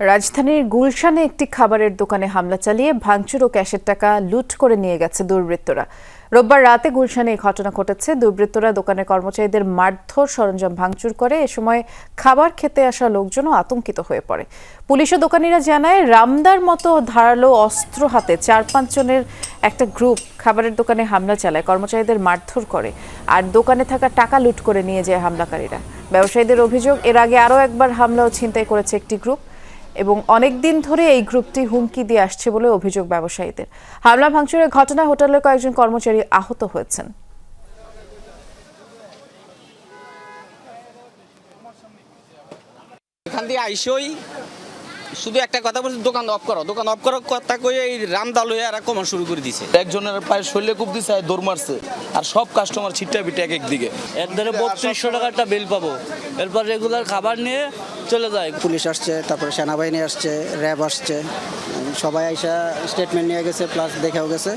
রাজধানীর গুলশানে একটি খাবারের দোকানে হামলা চালিয়ে ভাঙচুর ও ক্যাশের টাকা লুট করে নিয়ে গেছে দুর্বৃত্তরা। রোববার রাতে গুলশানে এই ঘটনা ঘটেছে। দুর্বৃত্তরা দোকানের কর্মচারীদের মারধর, সরঞ্জাম ভাঙচুর করে এ সময় খাবার খেতে আসা লোকজনও আতঙ্কিত হয়ে পড়ে। পুলিশ ও দোকানিরা জানায়, রামদার মতো ধারালো অস্ত্র হাতে চার পাঁচ জনের একটা গ্রুপ খাবারের দোকানে হামলা চালায়, কর্মচারীদের মারধর করে আর দোকানে থাকা টাকা লুট করে নিয়ে যায় হামলাকারীরা। ব্যবসায়ীদের অভিযোগ, এর আগে আরও একবার হামলা ও ছিনতাই করেছে একটি গ্রুপ। এবং অনেক দিন ধরে এই গ্রুপটি হুমকি দিয়ে আসছে বলে অভিযোগ ব্যবসায়ীদের। হামলা ভাঙচুরের ঘটনায় হোটেলের কয়েকজন কর্মচারী আহত হয়েছেন। এখান দিয়ে আইসই। শুধু একটা কথা বলছি দোকান অফ করো দোকান অফ করো কথা কই এই রামদাল হয়ে আর কমন শুরু করে দিছে। একজনের পায়ে শৈলে খুব দিছে আর দৌড় মারছে। আর সব কাস্টমার ছিটটা পিটে এক একদিকে এক ধরে বত্রিশশো টাকার একটা বিল পাবো। এরপর রেগুলার খাবার নিয়ে চলে যায়। পুলিশ আসছে তারপরে সেনাবাহিনী আসছে র্যাব আসছে সবাই আইসা স্টেটমেন্ট নিয়ে গেছে প্লাস দেখেও গেছে।